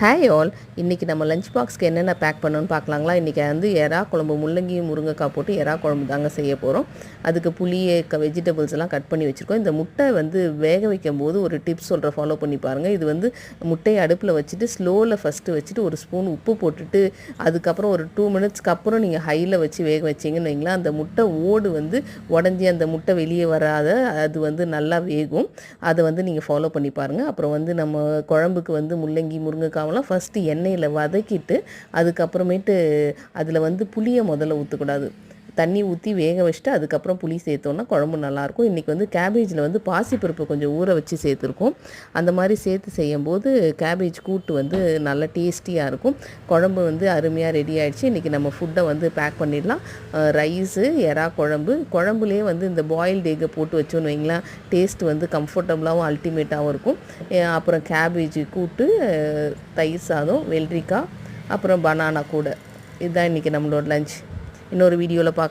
Hi all இன்றைக்கி நம்ம lunch பாக்ஸ்க்கு என்னென்ன பேக் பண்ணணும்னு பார்க்கலாங்களா? இன்றைக்கி வந்து எறா குழம்பு முள்ளங்கி முருங்கைக்காய் போட்டு எறா குழம்பு தாங்க செய்ய போகிறோம் அதுக்கு புளியை வெஜிடபிள்ஸ் எல்லாம் கட் பண்ணி வச்சுருக்கோம். இந்த முட்டை வந்து வேக வைக்கும் போது ஒரு டிப்ஸ் சொல்கிற ஃபாலோ பண்ணி பாருங்கள் இது வந்து முட்டையை அடுப்பில் வச்சுட்டு ஸ்லோவில் ஃபஸ்ட்டு வச்சுட்டு ஒரு ஸ்பூன் உப்பு போட்டுட்டு அதுக்கப்புறம் ஒரு டூ மினிட்ஸ்க்கு அப்புறம் நீங்கள் ஹையில் வச்சு வேக வச்சிங்கன்னு வைங்களா அந்த முட்டை ஓடு வந்து உடஞ்சி அந்த முட்டை வெளியே வராத அது வந்து நல்லா வேகும். அதை வந்து நீங்கள் ஃபாலோ பண்ணி பாருங்கள் அப்புறம் வந்து நம்ம குழம்புக்கு வந்து முள்ளங்கி முருங்கைக்காவெல்லாம் ஃபஸ்ட்டு எண்ணெயில் வதக்கிட்டு அதுக்கப்புறமேட்டு அதில் வந்து புளியை முதல்ல ஊற்றக்கூடாது தண்ணி ஊற்றி வேக வச்சுட்டு அதுக்கப்புறம் புளி சேர்த்தோன்னா குழம்பு நல்லாயிருக்கும். இன்றைக்கி வந்து கேபேஜில் வந்து பாசிப்பருப்பு கொஞ்சம் ஊற வச்சு சேர்த்துருக்கோம். அந்த மாதிரி சேர்த்து செய்யும்போது கேபேஜ் கூட்டு வந்து நல்ல டேஸ்டியாக இருக்கும். குழம்பு வந்து அருமையாக ரெடி ஆகிடுச்சு இன்றைக்கி நம்ம ஃபுட்டை வந்து பேக் பண்ணிடலாம். ரைஸு எறா குழம்பு. குழம்புலேயே வந்து இந்த பாயில்டு எக்கை போட்டு வச்சோன்னு வைங்களேன் டேஸ்ட் வந்து கம்ஃபர்டபுளாகவும் அல்டிமேட்டாகவும் இருக்கும். அப்புறம் கேபேஜ் கூட்டு தயிர் சாதம் வெள்ளரிக்காய் அப்புறம் பனானா கூட. இதுதான் இன்றைக்கி நம்மளோட லஞ்ச் இன்னொரு வீடியோவில் பார்க்கலாம்